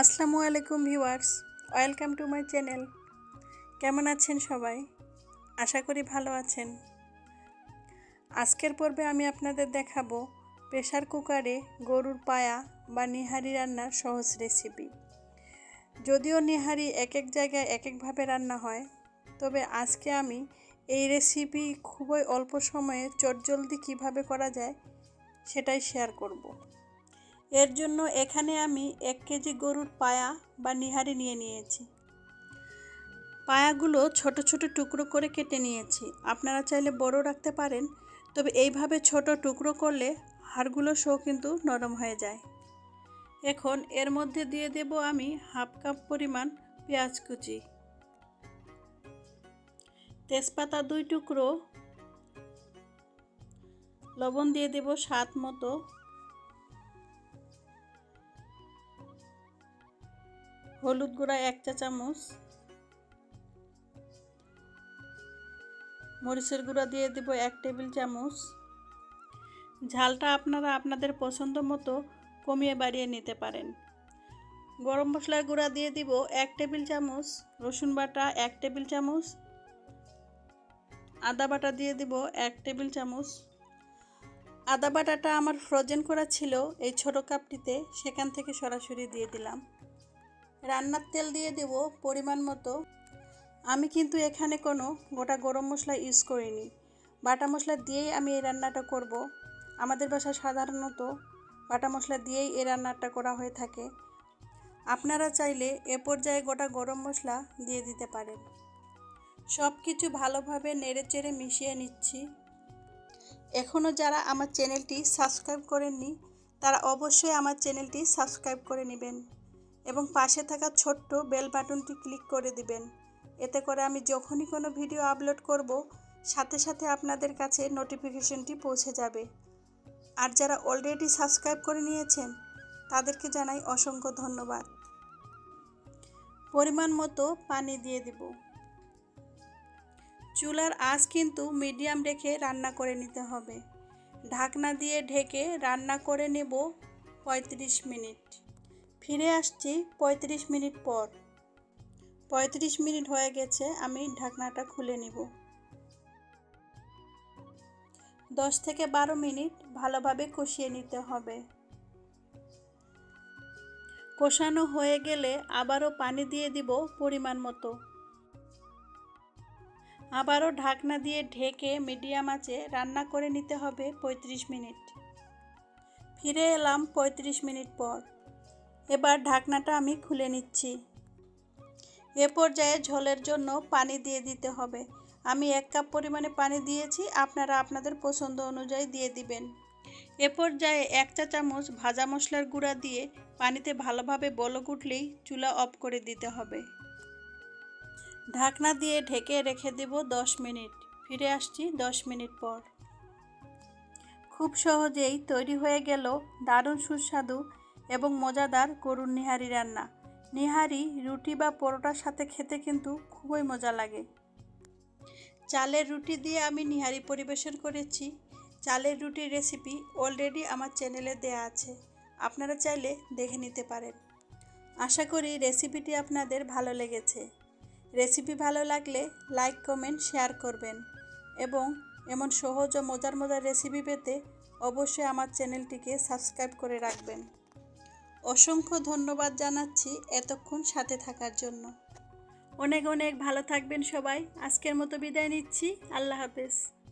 আসসালামু আলাইকুম viewers, welcome to my channel. কেমন আছেন সবাই? আশা করি ভালো আছেন। আজকের পর্বে আমি আপনাদের দেখাবো প্রেশার কুকারে গরুর পায়া বা নিহারি রান্নার সহজ রেসিপি। যদিও নিহারি এক এক জায়গায় এক একভাবে রান্না হয়, তবে আজকে আমি এই রেসিপি খুবই অল্প সময়ে চটজলদি কীভাবে করা যায় সেটাই শেয়ার করব। এর জন্য এখানে আমি এক কেজি গরুর পায়া বা নিহারি নিয়ে নিয়েছি। পায়াগুলো ছোট ছোট টুকরো করে কেটে নিয়েছি। আপনারা চাইলে বড় রাখতে পারেন, তবে এইভাবে ছোট টুকরো করলে হাড়গুলো শো কিন্তু নরম হয়ে যায়। এখন এর মধ্যে দিয়ে দেব আমি হাফ কাপ পরিমাণ পেঁয়াজ কুচি। তেজপাতা দুই টুকরো। লবণ দিয়ে দেব স্বাদ মতো। হলুদ গুঁড়া এক চা চামচ। মরিচের গুঁড়া দিয়ে দেব এক টেবিল চামচ। ঝালটা আপনারা আপনাদের পছন্দ মতো কমিয়ে বাড়িয়ে নিতে পারেন। গরম মশলার গুঁড়া দিয়ে দিব এক টেবিল চামচ। রসুন বাটা এক টেবিল চামচ। আদা বাটা দিয়ে দিব এক টেবিল চামচ। আদা বাটাটা আমার ফ্রোজেন করা ছিল এই ছোটো কাপটিতে, সেখান থেকে সরাসরি দিয়ে দিলাম। রান্নার তেল দিয়ে দেব পরিমাণ মতো। আমি কিন্তু এখানে কোনো গোটা গরম মশলা ইউজ করিনি। বাটা মশলা দিয়েই আমি এই রান্নাটা করব। আমাদের বাসায় সাধারণত বাটা মশলা দিয়েই এই রান্নাটা করা হয়ে থাকে। আপনারা চাইলে এ পর্যায়ে গোটা গরম মশলা দিয়ে দিতে পারেন। সব কিছু ভালোভাবে নেড়ে চেড়ে মিশিয়ে নিচ্ছি। এখনও যারা আমার চ্যানেলটি সাবস্ক্রাইব করেননি, তারা অবশ্যই আমার চ্যানেলটি সাবস্ক্রাইব করে নেবেন। এবং পাশে থাকা ছোট্ট বেল বাটনটি ক্লিক করে দিবেন। এতে করে আমি যখনই কোনো ভিডিও আপলোড করব, সাথে সাথে আপনাদের কাছে নোটিফিকেশনটি পৌঁছে যাবে। আর যারা অলরেডি সাবস্ক্রাইব করে নিয়েছেন, তাদেরকে জানাই অসংখ্য ধন্যবাদ। পরিমাণ মতো পানি দিয়ে দিব। চুলার আঁচ কিন্তু মিডিয়াম রেখে রান্না করে নিতে হবে। ঢাকনা দিয়ে ঢেকে রান্না করে নেব পঁয়ত্রিশ মিনিট। ফিরে আসছি পঁয়ত্রিশ মিনিট পর। পঁয়ত্রিশ মিনিট হয়ে গেছে, আমি ঢাকনাটা খুলে নিব। দশ থেকে বারো মিনিট ভালোভাবে কষিয়ে নিতে হবে। কষানো হয়ে গেলে আবারও পানি দিয়ে দিব পরিমাণ মতো। আবারও ঢাকনা দিয়ে ঢেকে মিডিয়াম আঁচে রান্না করে নিতে হবে ৩৫ মিনিট। ফিরে এলাম ৩৫ মিনিট পর। এবার ঢাকনাটা আমি খুলে নিচ্ছি। এ পর্যায়ে ঝোলের জন্য পানি দিয়ে দিতে হবে। আমি এক কাপ পরিমাণে পানি দিয়েছি, আপনারা আপনাদের পছন্দ অনুযায়ী দিয়ে দিবেন। এ পর্যায়ে এক চা চামচ ভাজা মশলার গুঁড়া দিয়ে পানিতে ভালোভাবে বলক উঠলেই চুলা অফ করে দিতে হবে। ঢাকনা দিয়ে ঢেকে রেখে দেব দশ মিনিট। ফিরে আসছি দশ মিনিট পর। খুব সহজেই তৈরি হয়ে গেল দারুণ সুস্বাদু এবং মজাদার গরুর নিহারি রান্না। নিহারি রুটি বা পরোটার সাথে খেতে কিন্তু খুবই মজা লাগে। চালের রুটি দিয়ে আমি নিহারি পরিবেশন করেছি। চালের রুটির রেসিপি অলরেডি আমার চ্যানেলে দেয়া আছে। আপনারা চাইলে দেখে নিতে পারেন। আশা করি রেসিপিটি আপনাদের ভালো লেগেছে। রেসিপি ভালো লাগলে লাইক কমেন্ট শেয়ার করবেন। এবং এমন সহজ ও মজার মজার রেসিপি পেতে অবশ্যই আমার চ্যানেলটিকে সাবস্ক্রাইব করে রাখবেন। অসংখ্য ধন্যবাদ জানাচ্ছি এতক্ষণ সাথে থাকার জন্য। অনেক অনেক ভালো থাকবেন সবাই। আজকের মতো বিদায় নিচ্ছি। আল্লাহ হাফেজ।